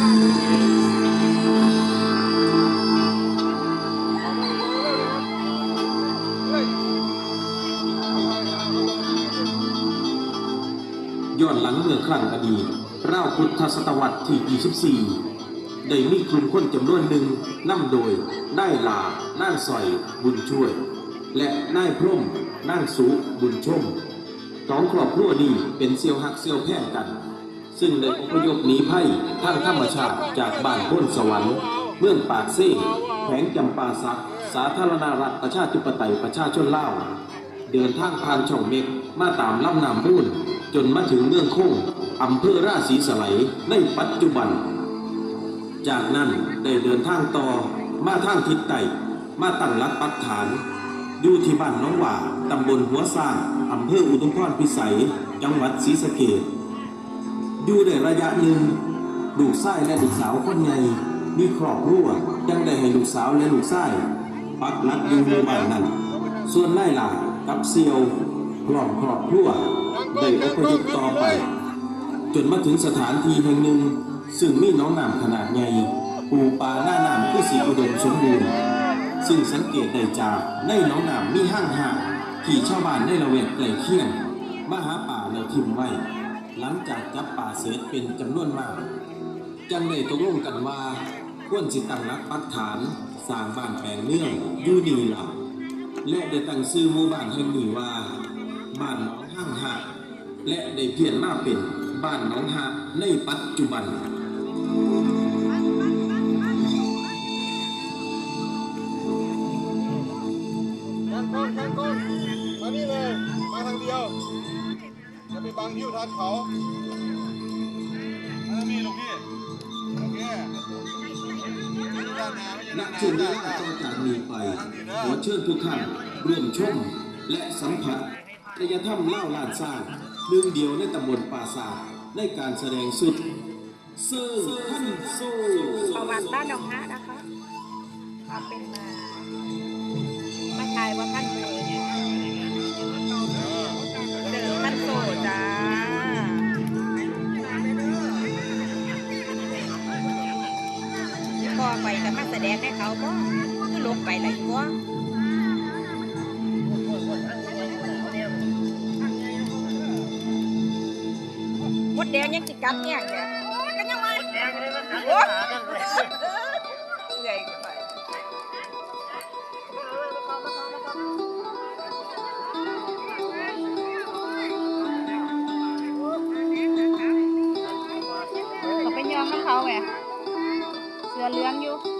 ย้อนหลังเมื่อครั้งอดีตราวพุทธศตวรรษที่ 24 ได้มีกลุ่มคนจำนวนหนึ่งนำโดย ได้ลานั่งสอย บุญช่วย และนายพร่มนั่งสุบุญชมสองครอบครัวนี้เป็นเซียวหักเซียวแพ่งกัน ซึ่งได้อพยพหนีภัยทางธรรมชาติจากบ้านพ้นสวรรค์เมืองปากเซ่แขวงจำปาสัก สาธารณรัฐประชาธิปไตยประชาชนลาว เดินทางผ่านช่องเม็กมาตามลำน้ำมูลจนมาถึงเมืองโค้งอำเภอราศีสไลในปัจจุบัน จากนั้นได้เดินทางต่อมาทางทิศใต้มาตั้งหลักปักฐาน อยู่ที่บ้านน้องหว่าตำบลหัวซ่างอำเภออุทุมพรพิสัย จังหวัดศรีสะเกษ อยู่ได้ระยะหนึ่งลูกชายและลูกสาวคนใหญ่มีครอบครัวยังได้ให้ลูกสาวและลูกชายปักหลักอยู่ในบ้านนั้น ส่วนนายหลากับเซียวพร้อมครอบครัวได้อพยพต่อไป จนมาถึงสถานที่แห่งหนึ่ง ซึ่งมีน้องน้ำขนาดใหญ่ปูปลาหน้าน้ำคือสีอุดมสมบูรณ์ซึ่งสังเกตได้จากในน้องน้ำมีห้างหาที่ชาวบ้านในละแวกใกล้เคียงมาหาป่าแล้วทิมไว้ หลังจากจับป่าเสร็จเป็นจำนวนมาก จังได้ตกลงกันว่า ควรสิตั้งรักปักฐานสร้างบ้านแปลงเนื่องยู่นี่ล่ะและได้ตั้งชื่อหมู่บ้านแห่งนี้ว่า บ้านหนองห้างหาดและได้เพียนมาเป็นบ้านหนองหาดในปัจจุบันแคนก้นแคนก้นมานี่เลย มาทางเดียว จะไปบังหิ้วทานเขามาทางนี้ลูกพี่โอเคด้านหน้าไม่ใช่ณด้านหน้าช่วงเวด้านลาหน้าต่อจากนี้ไป ขอเชิญทุกท่านร่วมชมและสัมผัสอารยธรรมเล่าลานสร้างหนึ่งเดียวในตำบลป่าสาทในการแสดงสุดซึ่งขั้นสู้ประวัติบ้านดอกฮะนะคะความเป็นมามา อไปกับมาแสดงให้เขาก็คือลงไปเลยก็มดแดงยังติดกัดเนี่ยเนี่ยก็ยังไม่โอ้ยใหญ่ไปเขาไปยอมน้ำเขาไง เสือเหลืองอยู่